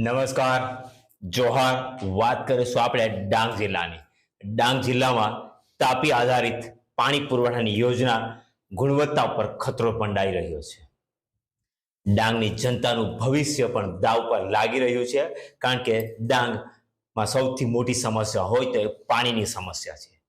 નમસ્કાર. જોહાર, વાત કરીશું આપણે ડાંગ જિલ્લાની. ડાંગ જિલ્લામાં તાપી આધારિત પાણી પુરવઠાની યોજના ગુણવત્તા પર ખતરો પંડાઈ રહ્યો છે. ડાંગની જનતાનું ભવિષ્ય પણ દાવ પર લાગી રહ્યું છે, કારણ કે ડાંગમાં સૌથી મોટી સમસ્યા હોય તો એ પાણીની સમસ્યા છે.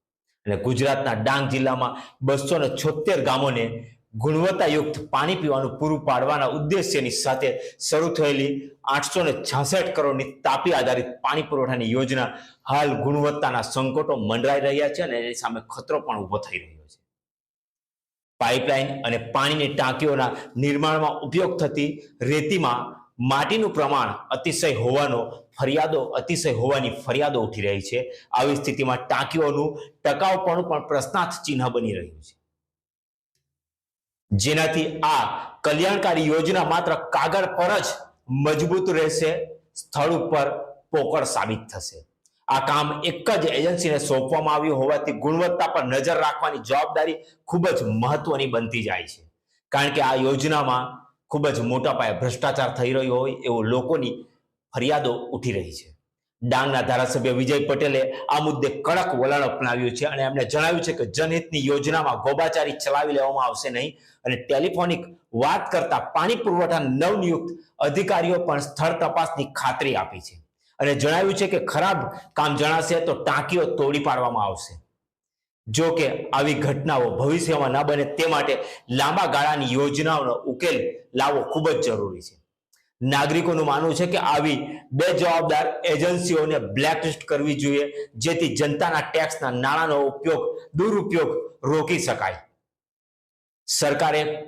અને ગુજરાતના ડાંગ જિલ્લામાં બસો છોતેર ગામોને ગુણવત્તાયુક્ત પાણી પીવાનું પૂરું પાડવાના ઉદ્દેશ્યની સાથે શરૂ થયેલી આઠસો ને છાસઠ કરોડની તાપી આધારિત પાણી પુરવઠાની યોજના હાલ ગુણવત્તાના સંકટો મંડરાઈ રહ્યા છે અને એની સામે ખતરો પણ ઊભો થઈ રહ્યો છે. પાઇપલાઇન અને પાણીની ટાંકીઓના નિર્માણમાં ઉપયોગ થતી રેતીમાં માટીનું પ્રમાણ અતિશય હોવાનો ફરિયાદો, અતિશય હોવાની ફરિયાદો ઉઠી રહી છે. આવી સ્થિતિમાં ટાંકીઓનું ટકાઉપણું પણ પ્રશ્નાર્થ ચિહ્ન બની રહ્યું છે. જેનાથી આ કલ્યાણકારી યોજના માત્ર કાગળ પર જ મજબૂત રહેશે, સ્થળ ઉપર પોકળ સાબિત થશે. આ કામ એક જ એજન્સીને સોંપવામાં આવ્યું હોવાથી ગુણવત્તા પર નજર રાખવાની જવાબદારી ખૂબ જ મહત્વની બનતી જાય છે. કારણ કે આ યોજનામાં ખૂબ જ મોટા પાયે ભ્રષ્ટાચાર થઈ રહ્યો હોય એવું લોકોની ફરિયાદો ઉઠી રહી છે. ડાંગના ધારાસભ્ય વિજય પટેલે આ મુદ્દે કડક વલણ અપનાવ્યું છે અને એમણે જણાવ્યું છે કે જનહિતની યોજનામાં ગોબાચારી ચલાવી લેવામાં આવશે નહીં અને ટેલિફોનિક વાત કરતા પાણી પુરવઠા નવનિયુક્ત અધિકારીઓ પણ સ્થળ તપાસની ખાતરી આપી છે. અને જણાવ્યું છે કે ખરાબ કામ જણાશે તો ટાંકીઓ તોડી પાડવામાં આવશે. જો કે આવી ઘટનાઓ ભવિષ્યમાં ન બને તે માટે લાંબા ગાળાની યોજનાઓનો ઉકેલ લાવવો ખૂબ જ જરૂરી છે. નાગરિકોનું માનવું છે કે આવી બે જવાબદાર એજન્સીઓને બ્લેકલિસ્ટ કરવી જોઈએ, જેથી જનતાના ટેક્સના નાણાંનો ઉપયોગ, દુરુપયોગ રોકી શકાય. સરકારે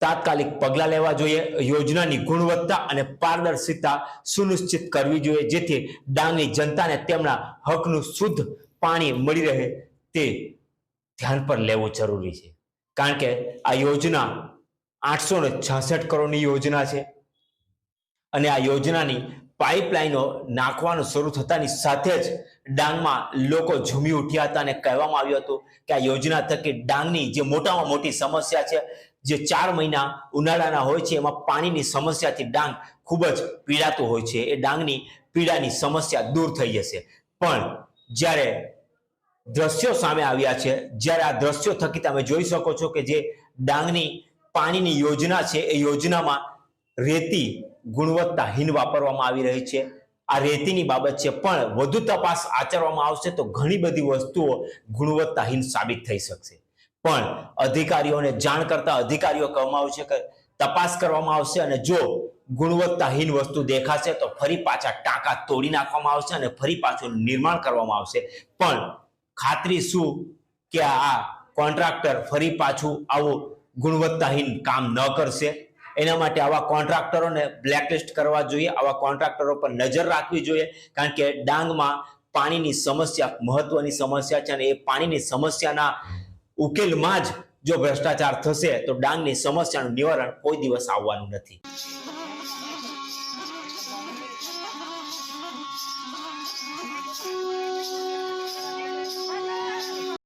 તાત્કાલિક પગલાં લેવા જોઈએ, યોજનાની ગુણવત્તા અને પારદર્શિતા સુનિશ્ચિત કરવી જોઈએ, જેથી ડાંગની જનતાને તેમના હકનું શુદ્ધ પાણી મળી રહે તે ધ્યાન પર લેવું જરૂરી છે. કારણ કે આ યોજના આઠસો ને કરોડની યોજના છે. અને આ યોજનાની પાઇપલાઇનો નાખવાનું શરૂ થતાની સાથે જ ડાંગમાં લોકો ઝૂમી ઉઠ્યા હતા અને કહેવામાં આવ્યું હતું કે આ યોજના થકી ડાંગની જે મોટામાં મોટી સમસ્યા છે, જે ચાર મહિના ઉનાળાના હોય છે, એમાં પાણીની સમસ્યાથી ડાંગ ખૂબ જ પીડાતું હોય છે. એ ડાંગની પીડાની સમસ્યા દૂર થઈ જશે. પણ જ્યારે દ્રશ્યો સામે આવ્યા છે, જ્યારે આ દ્રશ્યો થકી તમે જોઈ શકો છો કે જે ડાંગની પાણીની યોજના છે, એ યોજનામાં રેતી ગુણવત્તાહીન વાપરવામાં આવી રહી છે. આ રેતીની બાબત છે, પણ વધુ તપાસ આચરવામાં આવશે તો ઘણી બધી વસ્તુઓ ગુણવત્તાહીન સાબિત થઈ શકશે. પણ અધિકારીઓને જાણ કરતા અધિકારીઓ કહેવામાં આવશે કે તપાસ કરવામાં આવશે અને જો ગુણવત્તાહીન વસ્તુ દેખાશે તો ફરી પાછા ટાંકા તોડી નાખવામાં આવશે અને ફરી પાછું નિર્માણ કરવામાં આવશે. પણ ખાતરી શું કે આ કોન્ટ્રાક્ટર ફરી પાછું આવું ગુણવત્તાહીન કામ ન કરશે? એના માટે આવા કોન્ટ્રાક્ટરોને બ્લેકલિસ્ટ કરવા જોઈએ, આવા કોન્ટ્રાક્ટરો પર નજર રાખવી જોઈએ, કારણ કે ડાંગમાં પાણીની સમસ્યા, મહત્વની સમસ્યા છે અને એ પાણીની સમસ્યાના ઉકેલમાં જ જો ભ્રષ્ટાચાર થશે, તો ડાંગની સમસ્યાનું નિવારણ કોઈ દિવસ આવવાનું નથી.